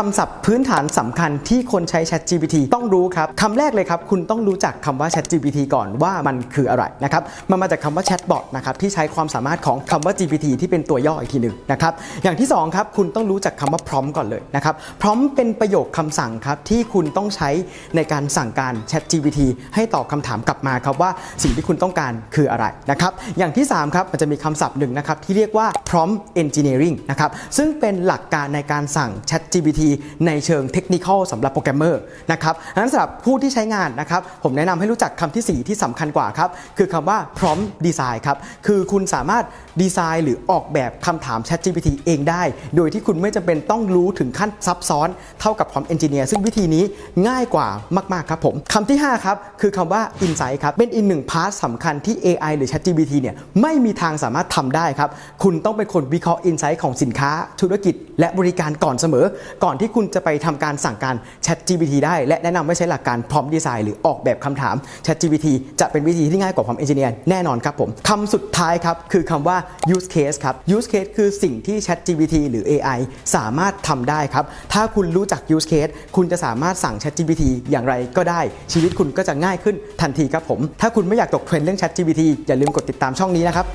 คำศัพท์พื้นฐานสำคัญที่คนใช้ Chat GPT ต้องรู้ครับคำแรกเลยครับ คุณต้องรู้จักคำว่า Chat GPT ก่อนว่ามันคืออะไรนะครับมันมาจากคำว่า Chatbot นะครับที่ใช้ความสามารถของคำว่า GPT ที่เป็นตัวย่ออีกทีหนึ่งนะครับอย่างที่สองครับคุณต้องรู้จักคำว่า prompt ก่อนเลยนะครับ prompt เป็นประโยคคำสั่งครับที่คุณต้องใช้ในการสั่งการ Chat GPT ให้ตอบคำถามกลับมาครับว่าสิ่งที่คุณต้องการคืออะไรนะครับอย่างที่สามครับมันจะมีคำศัพท์หนึ่งนะครับที่เรียกว่า prompt engineering นะครับซึ่งเป็นหลักการในการสั่ง ChatGPT ในเชิงเทคนิคอลสำหรับโปรแกรมเมอร์นะครับดังนั้นสำหรับผู้ที่ใช้งานนะครับผมแนะนำให้รู้จักคำที่ 4 ที่สำคัญกว่าครับคือคำว่า prompt design ครับคือคุณสามารถดีไซน์หรือออกแบบคำถาม Chat GPT เองได้ โดยที่คุณไม่จำเป็นต้องรู้ถึงขั้นซับซ้อนเท่ากับ prompt engineer ซึ่งวิธีนี้ง่ายกว่ามากๆครับผมคำที่ 5 ครับ คือคำว่า insight ครับเป็นอีกหนึ่งพาร์ทสำคัญที่ AI หรือ Chat GPT เนี่ยไม่มีทางสามารถทำได้ครับ คุณต้องเป็นคนวิเคราะห์ insight ของสินค้าธุรกิจและบริการก่อนเสมอ ก่อนที่คุณจะไปทำการสั่งการ Chat GPT ได้ และแนะนำให้ใช้หลักการ prompt design หรือออกแบบคำถาม Chat GPT จะเป็นวิธีที่ง่ายกว่า prompt engineer แน่นอนครับผมคำสุดท้ายครับ คือคำว่า use case ครับ use case คือสิ่งที่ Chat GPT หรือ AI สามารถทำได้ครับ ถ้าคุณรู้จัก use case คุณจะสามารถสั่ง Chat GPT อย่างไรก็ได้ ชีวิตคุณก็จะง่ายขึ้นทันทีครับผม ถ้าคุณไม่อยากตกเทรนด์เรื่อง Chat GPT อย่าลืมกดติดตามช่องนี้นะครับ